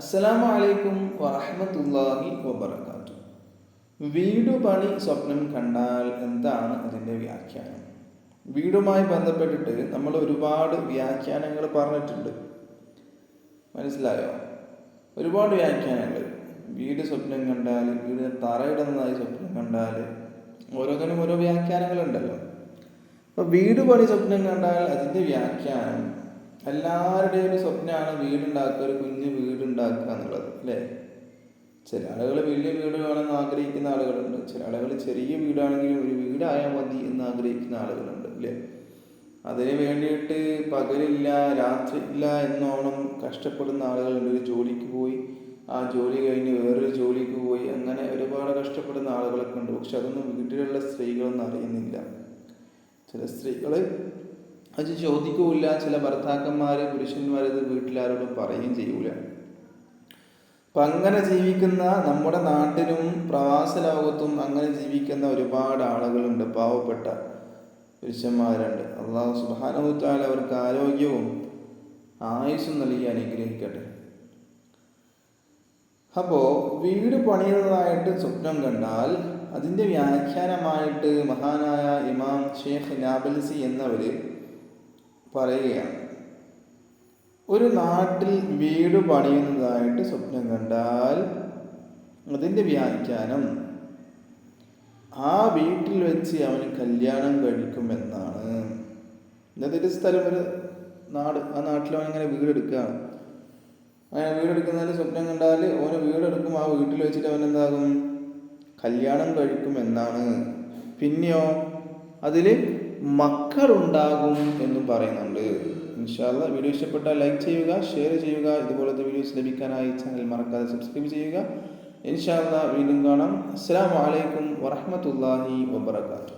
അസ്സലാമു അലൈക്കും വറഹ്മത്തുള്ളാഹി വബർക്കാത്തു വീട് പണി സ്വപ്നം കണ്ടാൽ എന്താണ് അതിന്റെ വ്യാഖ്യാനം? വീടുമായി ബന്ധപ്പെട്ടിട്ട് നമ്മൾ ഒരുപാട് വ്യാഖ്യാനങ്ങൾ പറഞ്ഞിട്ടുണ്ട്. മനസ്സിലായോ? ഒരുപാട് വ്യാഖ്യാനങ്ങൾ. വീട് സ്വപ്നം കണ്ടാൽ വീട് തറയിടുന്നതായി സ്വപ്നം കണ്ടാൽ ഓരോന്നിനും ഓരോ വ്യാഖ്യാനങ്ങളുണ്ടല്ലോ. അപ്പോൾ വീട് പണി സ്വപ്നം കണ്ടാൽ അതിന്റെ വ്യാഖ്യാനം എല്ലാവരുടെയും ഒരു സ്വപ്നമാണ് വീടുണ്ടാക്കുക ഒരു കുഞ്ഞു വീടുണ്ടാക്കുക എന്നുള്ളത് അല്ലേ? ചില ആളുകൾ വലിയ വീട് വേണമെന്ന് ആഗ്രഹിക്കുന്ന ആളുകളുണ്ട്. ചില ആളുകൾ ചെറിയ വീടാണെങ്കിലും ഒരു വീടായാൽ മതി എന്ന് ആഗ്രഹിക്കുന്ന ആളുകളുണ്ട് അല്ലേ? അതിന് വേണ്ടിയിട്ട് പകലില്ല രാത്രി ഇല്ല എന്നോണം കഷ്ടപ്പെടുന്ന ആളുകളുണ്ട്. ഒരു ജോലിക്ക് പോയി ആ ജോലി കഴിഞ്ഞ് വേറൊരു ജോലിക്ക് പോയി അങ്ങനെ ഒരുപാട് കഷ്ടപ്പെടുന്ന ആളുകളൊക്കെ ഉണ്ട്. പക്ഷെ അതൊന്നും വീട്ടിലുള്ള സ്ത്രീകളൊന്നും അറിയുന്നില്ല. ചില സ്ത്രീകൾ അത് ചോദിക്കൂല ചില ഭർത്താക്കന്മാർ പുരുഷന്മാർ ഇത് വീട്ടിലാരോടും പറയുകയും ചെയ്യൂല. അപ്പം അങ്ങനെ ജീവിക്കുന്ന നമ്മുടെ നാട്ടിലും പ്രവാസ ലോകത്തും അങ്ങനെ ജീവിക്കുന്ന ഒരുപാട് ആളുകളുണ്ട്. പാവപ്പെട്ട പുരുഷന്മാരുണ്ട്. അള്ളാഹു സുബാനുത്താൽ അവർക്ക് ആരോഗ്യവും ആയുസ്സും നൽകി അനുഗ്രഹിക്കട്ടെ. അപ്പോൾ വീട് പണിയുന്നതായിട്ട് സ്വപ്നം കണ്ടാൽ അതിന്റെ വ്യാഖ്യാനമായിട്ട് മഹാനായ ഇമാം ഷേഖ് നാബൽസി എന്നവർ പറയുകയാണ്. ഒരു നാട്ടിൽ വീട് പണിയുന്നതായിട്ട് സ്വപ്നം കണ്ടാൽ അതിന്റെ വ്യാഖ്യാനം ആ വീട്ടിൽ വെച്ച് അവന് കല്യാണം കഴിക്കുമെന്നാണ്. ഇന്നത്തെ ഒരു സ്ഥലം ഒരു നാട് ആ നാട്ടിൽ അവൻ ഇങ്ങനെ വീടെടുക്കുകയാണ് അങ്ങനെ വീടെടുക്കുന്നതിന് സ്വപ്നം കണ്ടാൽ ഓന് വീടെടുക്കും ആ വീട്ടിൽ വെച്ചിട്ട് അവൻ എന്താകും? കല്യാണം കഴിക്കുമെന്നാണ്. പിന്നെയോ അതിൽ മക്കളുണ്ടാകും എന്നും പറയുന്നുണ്ട്. ഇൻഷാല്ല വീഡിയോ ഇഷ്ടപ്പെട്ടാൽ ലൈക്ക് ചെയ്യുക ഷെയർ ചെയ്യുക ഇതുപോലത്തെ വീഡിയോസ് ലഭിക്കാനായി ചാനൽ മറക്കാതെ സബ്സ്ക്രൈബ് ചെയ്യുക. ഇൻഷാല്ല വീണ്ടും കാണാം. അസ്സാം വലൈക്കും വറഹമത്തല്ലാഹി വബർക്കാത്തു